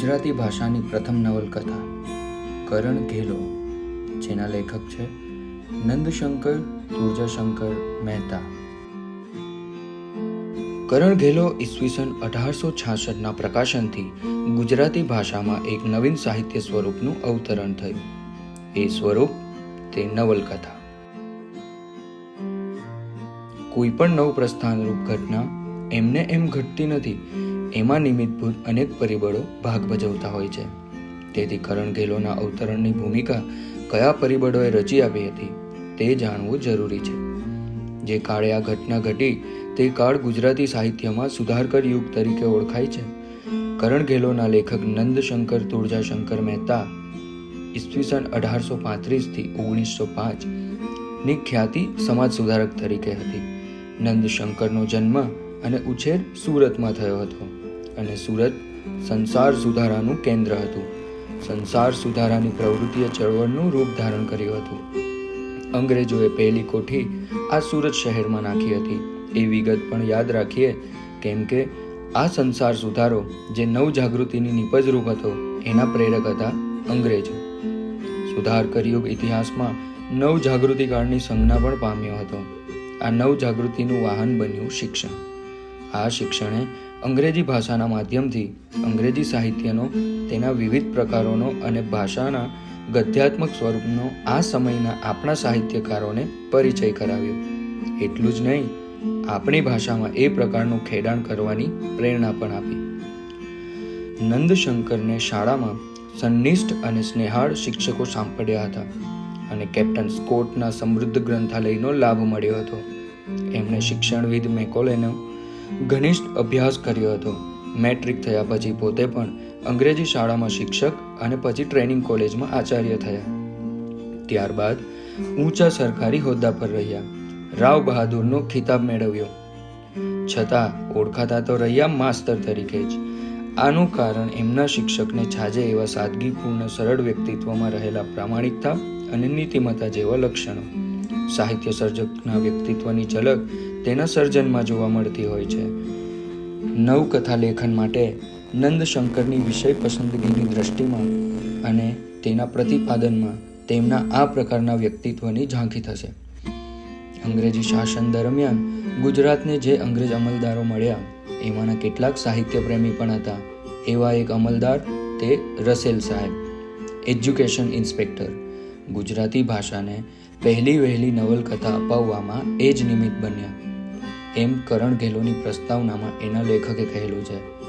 ગુજરાતી ભાષાની પ્રથમ નવલકથા, કરણ ઘેલો, જેના લેખક છે નંદશંકર તુર્જાશંકર મહેતા. કરણ ઘેલો ઈસવીસન અઢારસો છાસઠના પ્રકાશનથી ગુજરાતી ભાષામાં એક નવીન સાહિત્ય સ્વરૂપનું અવતરણ થયું. એ સ્વરૂપ તે નવલકથા. કોઈ પણ નવ પ્રસ્થાનરૂપ ઘટના એમને એમ ઘટતી નથી એમાં નિમિત્તભૂત અનેક પરિબળો ભાગ ભજવતા હોય છે. તેથી કરણ ગેલોના અવતરણની ભૂમિકા કયા પરિબળોએ રચી આપી હતી તે જાણવું જરૂરી છે. જે કાળે આ ઘટના ઘટી તે કાળ ગુજરાતી સાહિત્યમાં સુધારકર યુગ તરીકે ઓળખાય છે. કરણ ઘેલોના લેખક નંદશંકર તુળજાશંકર મહેતા ઈસવીસન અઢારસો પાંત્રીસથી ઓગણીસો પાંચની ખ્યાતિ સમાજ સુધારક તરીકે હતી. નંદશંકરનો જન્મ અને ઉછેર સુરતમાં થયો હતો. અને સુરત સંસાર સુધારાનું કેન્દ્ર હતું. સંસાર સુધારાની પ્રવૃત્તિએ ચળવળનું રૂપ ધારણ કર્યું હતું. અંગ્રેજોએ પહેલી કોઠી આ સુરત શહેરમાં નાખી હતી. એ વિગત પણ યાદ રાખીએ કેમ કે આ સંસાર સુધારો જે નવ જાગૃતિની નિપજરૂપ હતો, એના પ્રેરક હતા અંગ્રેજો. સુધાર કરયુગ ઇતિહાસમાં નવ જાગૃતિકાળની સંજ્ઞા પણ પામ્યો હતો. આ નવ જાગૃતિનું વાહન બન્યું શિક્ષણ. આ શિક્ષણે અંગ્રેજી ભાષાના માધ્યમથી અંગ્રેજી સાહિત્યનો, તેના વિવિધ પ્રકારોનો અને ભાષાના ગદ્યાત્મક સ્વરૂપનો આ સમયના આપણા સાહિત્યકારોને પરિચય કરાવ્યો. એટલું જ નહીં, આપણી ભાષામાં એ પ્રકારનું ખેડાણ કરવાની પ્રેરણા પણ આપી. નંદશંકરને શાળામાં સંનિષ્ઠ અને સ્નેહાળ શિક્ષકો સાંપડ્યા હતા અને કેપ્ટન સ્કોટના સમૃદ્ધ ગ્રંથાલયનો લાભ મળ્યો હતો. એમણે શિક્ષણવિદ મેકોલેનો ઘનિષ્ઠ અભ્યાસ કર્યો હતો. મેટ્રિક થયા પછી પોતે પણ અંગ્રેજી શાળામાં શિક્ષક અને પછી ટ્રેનિંગ કોલેજમાં આચાર્ય થયા. ત્યારબાદ ઊંચા સરકારી હોદ્દા પર રહ્યા. રાવ બહાદુરનો ખિતાબ મેળવ્યો. છતાં ઓળખાતા તો રહ્યા માસ્તર તરીકે જ. આનું કારણ એમના શિક્ષકને છાજે એવા સાદગીપૂર્ણ સરળ વ્યક્તિત્વમાં રહેલા પ્રામાણિકતા અને નીતિમત્તા જેવા લક્ષણો. સાહિત્ય સર્જકના વ્યક્તિત્વની ઝલક તેના સર્જનમાં જોવા મળતી હોય છે. નવકથા લેખન માટે નંદશંકરની વિષય પસંદગીની દ્રષ્ટિમાં અને તેના પ્રતિપાદનમાં તેમના આ પ્રકારના વ્યક્તિત્વની ઝાંખી થશે. અંગ્રેજી શાસન દરમિયાન ગુજરાતને જે અંગ્રેજ અમલદારો મળ્યા, એમાંના કેટલાક સાહિત્ય પ્રેમી પણ હતા. એવા એક અમલદાર તે રસેલ સાહેબ, એજ્યુકેશન ઇન્સ્પેક્ટર. ગુજરાતી ભાષાને પહેલી વહેલી નવલકથા અપાવવામાં એ જ નિમિત્ત બન્યા. એમ કરણ ઘેલોની પ્રસ્તાવનામાં એના લેખકે કહેલું છે.